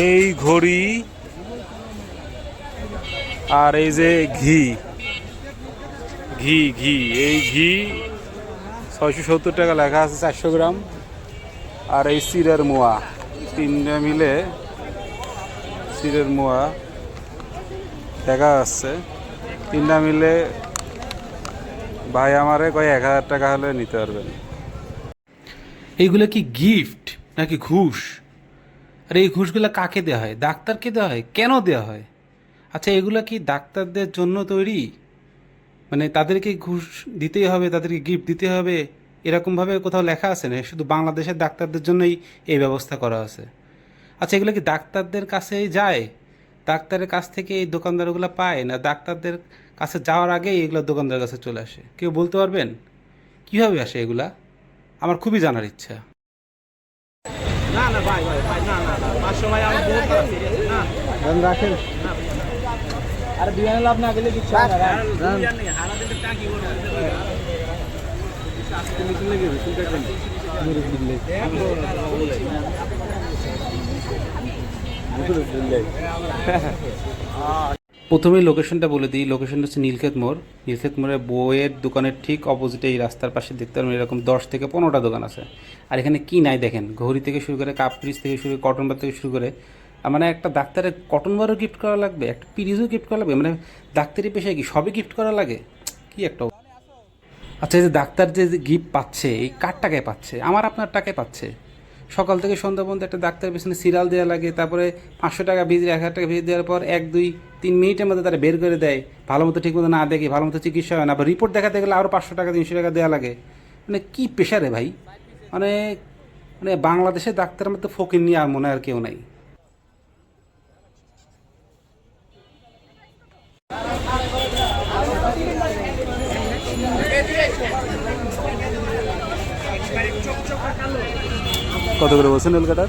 এই ঘড়ি আর এই যে ঘি। ঘি ঘি। এই ঘি ছয়শো সত্তর টাকা লেখা আছে, চারশো গ্রাম। আর এই সিরের মোয়া, তিনটা মিলে সিরের মোয়া দেখা যাচ্ছে তিনটা মিলে ভাই আমারে কয় এক হাজার টাকা হলে নিতে পারবেন। এইগুলো কি গিফট নাকি ঘুষ? আর এই ঘুষগুলো কাকে দেওয়া হয়? ডাক্তারকে দেওয়া হয়? কেন দেওয়া হয়? আচ্ছা এগুলো কি ডাক্তারদের জন্য তৈরি? মানে তাদেরকে ঘুষ দিতেই হবে, তাদেরকে গিফট দিতে হবে? এরকমভাবে কোথাও লেখা আছে না? শুধু বাংলাদেশের ডাক্তারদের জন্যই এই ব্যবস্থা করা আছে। আচ্ছা এগুলো কি ডাক্তারদের কাছেই যায়? ডাক্তারের কাছ থেকে এই দোকানদারগুলো পায় না? ডাক্তারদের কাছে যাওয়ার আগেই এগুলো দোকানদারের কাছে চলে আসে? কেউ বলতে পারবেন? কীভাবে আসে এগুলা? আমার খুবই জানার ইচ্ছা। না না ভাই ভাই ভাই না না না পাঁচশো ভাই আমার বহুত খারাপ ঠিক না। রাখেন। আর বিয়ানে লাভ না গেলে কিছু না হারাতে টাকি বলে তুমি তুমি কি তুমি দেখবেন প্রথমে লোকেশনটা বলে দিই। লোকেশনটা হচ্ছে নীলক্ষেত মোড়। নীলক্ষেত মোড়ের বইয়ের দোকানের ঠিক অপোজিটে এই রাস্তার পাশে দেখতে পারবেন এরকম দশ থেকে পনেরোটা দোকান আছে। আর এখানে কি নাই দেখেন? ঘড়ি থেকে শুরু করে কাপ পিরিজ থেকে শুরু করে কটন বার থেকে শুরু করে মানে একটা ডাক্তারের কটন বারও গিফট করা লাগবে, একটা পিরিজও গিফট করা লাগবে মানে ডাক্তারি পেশায় কি সবই গিফট করা লাগে? কি একটা আচ্ছা এই যে ডাক্তার যে গিফট পাচ্ছে, এই কার টাকায় পাচ্ছে? আমার আপনার টাকায় পাচ্ছে। সকাল থেকে সন্ধ্যা পর্যন্ত একটা ডাক্তারের পেছনে সিরিয়াল দেওয়া লাগে, তারপরে পাঁচশো টাকা ভিজিট এক হাজার টাকা ভিজিট দেওয়ার পর এক, দুই তিন মিনিটের মধ্যে তারা বের করে দেয় ভালো মতো ঠিক মতো না দেখে ভালো মতো চিকিৎসা হয় না। বা রিপোর্ট দেখাতে গেলে আরও পাঁচশো টাকা, তিনশো টাকা দেওয়া লাগে। মানে কী পেশারে ভাই? মানে মানে বাংলাদেশের ডাক্তারের মতো ফকির নিয়ে আর মনে আর কেউ নাই। কত করে বলছেন কলকাতার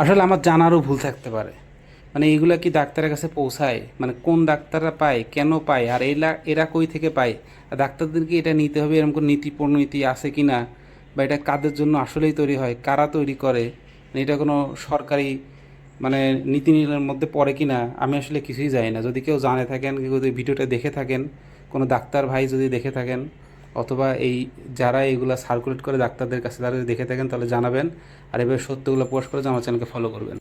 আসলে আমার জানারও ভুল থাকতে পারে। মানে এইগুলা কি ডাক্তারের কাছে পৌঁছায়? মানে কোন ডাক্তাররা পায়? কেন পায়? আর এরা এরা কই থেকে পায়? আর ডাক্তারদেরকে এটা নিতে হবে? এরকম কোনো নীতি, প্রণীতি আছে কি না? বা এটা কাদের জন্য আসলেই তৈরি হয়? কারা তৈরি করে? মানে এটা কোনো সরকারি মানে নীতি নিয়মের মধ্যে পড়ে কি না? আমি আসলে কিছুই জানি না। যদি কেউ জানে থাকেন, কেউ যদি ভিডিওটা দেখে থাকেন, কোনো ডাক্তার ভাই যদি দেখে থাকেন অথবা এই যারা এইগুলা সার্কুলেট করে ডাক্তারদের কাছে তারা যদি দেখে থাকেন তাহলে জানাবেন। আর এভাবে সত্যগুলো পোস্ট করে আমার চ্যানেলকে ফলো করবেন।